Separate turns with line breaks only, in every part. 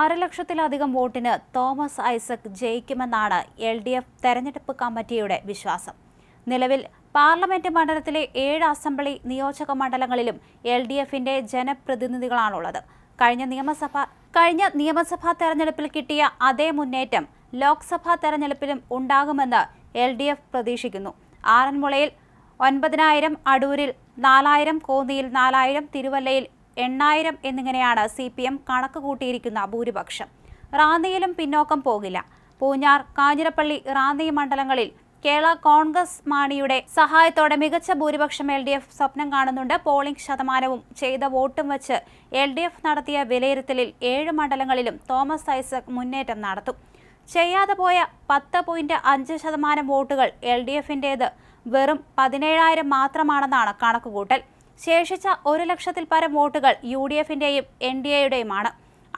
അരലക്ഷത്തിലധികം വോട്ടിന് തോമസ് ഐസക് ജയിക്കുമെന്നാണ് L D F തെരഞ്ഞെടുപ്പ് കമ്മിറ്റിയുടെ വിശ്വാസം. നിലവിൽ പാർലമെന്റ് മണ്ഡലത്തിലെ ഏഴ് അസംബ്ലി നിയോജക മണ്ഡലങ്ങളിലും എൽ ഡി എഫിന്റെ ജനപ്രതിനിധികളാണുള്ളത്. കഴിഞ്ഞ നിയമസഭ കഴിഞ്ഞ നിയമസഭാ തെരഞ്ഞെടുപ്പിൽ കിട്ടിയ അതേ മുന്നേറ്റം ലോക്സഭാ തെരഞ്ഞെടുപ്പിലും ഉണ്ടാകുമെന്ന് എൽ ഡി എഫ് പ്രതീക്ഷിക്കുന്നു. ആറന്മുളയിൽ ഒൻപതിനായിരം അടൂരിൽ നാലായിരം കോന്നിയിൽ നാലായിരം തിരുവല്ലയിൽ എണ്ണായിരം എന്നിങ്ങനെയാണ് സി പി എം കണക്ക് കൂട്ടിയിരിക്കുന്ന ഭൂരിപക്ഷം. റാന്നിയിലും പിന്നോക്കം പോകില്ല. പൂഞ്ഞാർ കാഞ്ഞിരപ്പള്ളി റാന്നി മണ്ഡലങ്ങളിൽ കേരള കോൺഗ്രസ് മാണിയുടെ സഹായത്തോടെ മികച്ച ഭൂരിപക്ഷം എൽ ഡി എഫ് സ്വപ്നം കാണുന്നുണ്ട്. പോളിംഗ് ശതമാനവും ചെയ്ത വോട്ടും വച്ച് എൽ ഡി എഫ് നടത്തിയ വിലയിരുത്തലിൽ ഏഴ് മണ്ഡലങ്ങളിലും തോമസ് ഐസക് മുന്നേറ്റം നടത്തും. ചെയ്യാതെ പോയ പത്ത് പോയിന്റ് അഞ്ച് ശതമാനം വോട്ടുകൾ എൽ ഡി എഫിന്റേത് വെറും പതിനേഴായിരം മാത്രമാണെന്നാണ് കണക്കുകൂട്ടൽ. ശേഷിച്ച ഒരു ലക്ഷത്തിൽ പരം വോട്ടുകൾ യു ഡി എഫിന്റെയും എൻ ഡി എയുടെയുമാണ്.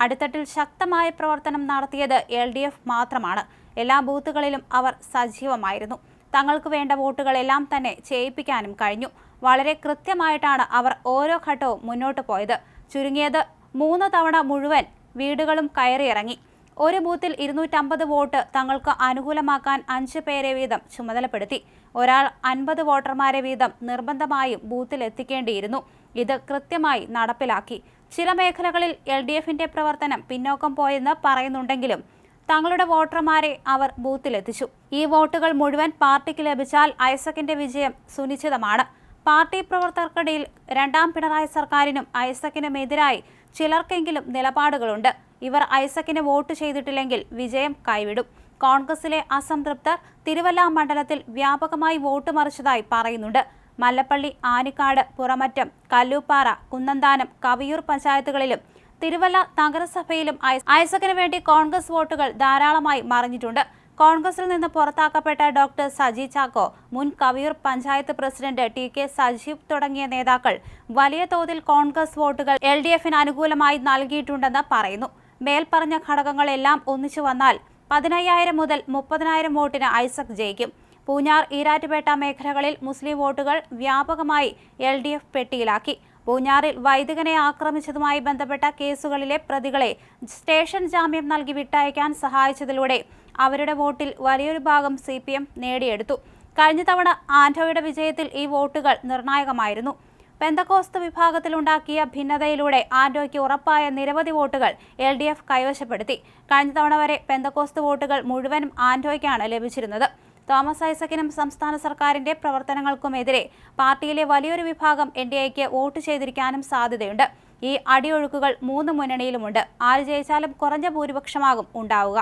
അടിത്തട്ടിൽ ശക്തമായ പ്രവർത്തനം നടത്തിയത് എൽ ഡി എഫ് മാത്രമാണ്. എല്ലാ ബൂത്തുകളിലും അവർ സജീവമായിരുന്നു. തങ്ങൾക്ക് വേണ്ട വോട്ടുകളെല്ലാം തന്നെ ചെയ്യിപ്പിക്കാനും കഴിഞ്ഞു. വളരെ കൃത്യമായിട്ടാണ് അവർ ഓരോ ഘട്ടവും മുന്നോട്ട് പോയത്. ചുരുങ്ങിയത് മൂന്ന് തവണ മുഴുവൻ വീടുകളും കയറിയിറങ്ങി. ഒരു ബൂത്തിൽ ഇരുന്നൂറ്റമ്പത് വോട്ട് തങ്ങൾക്ക് അനുകൂലമാക്കാൻ അഞ്ച് പേരെ വീതം ചുമതലപ്പെടുത്തി. ഒരാൾ അൻപത് വോട്ടർമാരെ വീതം നിർബന്ധമായും ബൂത്തിൽ എത്തിക്കേണ്ടിയിരുന്നു ഇത് കൃത്യമായി നടപ്പിലാക്കി. ചില മേഖലകളിൽ എൽ ഡി എഫിന്റെ പ്രവർത്തനം പിന്നോക്കം പോയെന്ന് പറയുന്നുണ്ടെങ്കിലും തങ്ങളുടെ വോട്ടർമാരെ അവർ ബൂത്തിലെത്തിച്ചു. ഈ വോട്ടുകൾ മുഴുവൻ പാർട്ടിക്ക് ലഭിച്ചാൽ ഐസക്കിന്റെ വിജയം സുനിശ്ചിതമാണ്. പാർട്ടി പ്രവർത്തകർക്കിടയിൽ രണ്ടാം പിണറായി സർക്കാരിനും ഐസക്കിനും എതിരായി ചിലർക്കെങ്കിലും നിലപാടുകളുണ്ട്. ഇവർ ഐസക്കിന് വോട്ട് ചെയ്തിട്ടില്ലെങ്കിൽ വിജയം കൈവിടും. കോൺഗ്രസിലെ അസംതൃപ്തർ തിരുവല്ല മണ്ഡലത്തിൽ വ്യാപകമായി വോട്ട് മറിച്ചതായി പറയുന്നുണ്ട്. മല്ലപ്പള്ളി ആനിക്കാട് പുറമറ്റം കല്ലൂപ്പാറ കുന്നന്താനം കവിയൂർ പഞ്ചായത്തുകളിലും തിരുവല്ല നഗരസഭയിലും ഐസക്കിന് വേണ്ടി കോൺഗ്രസ് വോട്ടുകൾ ധാരാളമായി മറിഞ്ഞിട്ടുണ്ട്. കോൺഗ്രസിൽ നിന്ന് പുറത്താക്കപ്പെട്ട ഡോക്ടർ സജി ചാക്കോ മുൻ Kaviyoor panchayat president T K Sajeev തുടങ്ങിയ നേതാക്കൾ വലിയ തോതിൽ കോൺഗ്രസ് വോട്ടുകൾ എൽ ഡി എഫിന് അനുകൂലമായി നൽകിയിട്ടുണ്ടെന്ന് പറയുന്നു. മേൽപ്പറഞ്ഞ ഘടകങ്ങളെല്ലാം ഒന്നിച്ചു വന്നാൽ പതിനയ്യായിരം മുതൽ മുപ്പതിനായിരം വോട്ടിന് ഐസക് ജയിക്കും. പൂഞ്ഞാർ ഈരാറ്റുപേട്ട മേഖലകളിൽ മുസ്ലിം വോട്ടുകൾ വ്യാപകമായി എൽ ഡി എഫ് പെട്ടിയിലാക്കി. പൂഞ്ഞാറിൽ വൈദികനെ ആക്രമിച്ചതുമായി ബന്ധപ്പെട്ട കേസുകളിലെ പ്രതികളെ സ്റ്റേഷൻ ജാമ്യം നൽകി വിട്ടയക്കാൻ സഹായിച്ചതിലൂടെ അവരുടെ വോട്ടിൽ വലിയൊരു ഭാഗം സി നേടിയെടുത്തു. കഴിഞ്ഞ തവണ ആന്റോയുടെ വിജയത്തിൽ ഈ വോട്ടുകൾ നിർണായകമായിരുന്നു. പെന്തക്കോസ്ത് വിഭാഗത്തിലുണ്ടാക്കിയ ഭിന്നതയിലൂടെ ആന്റോയ്ക്ക് ഉറപ്പായ നിരവധി വോട്ടുകൾ എൽ ഡി എഫ് കൈവശപ്പെടുത്തി. കഴിഞ്ഞ തവണ വരെ പെന്തക്കോസ്ത് വോട്ടുകൾ മുഴുവനും ആന്റോയ്ക്കാണ് ലഭിച്ചിരുന്നത്. തോമസ് ഐസക്കിനും സംസ്ഥാന സർക്കാരിന്റെ പ്രവർത്തനങ്ങൾക്കുമെതിരെ പാർട്ടിയിലെ വലിയൊരു വിഭാഗം എൻ ഡി എക്ക് വോട്ട് ചെയ്തിരിക്കാനും സാധ്യതയുണ്ട്. ഈ അടിയൊഴുക്കുകൾ മൂന്ന് മുന്നണിയിലുമുണ്ട്. ആര് ജയിച്ചാലും കുറഞ്ഞ ഭൂരിപക്ഷമാകും ഉണ്ടാവുക.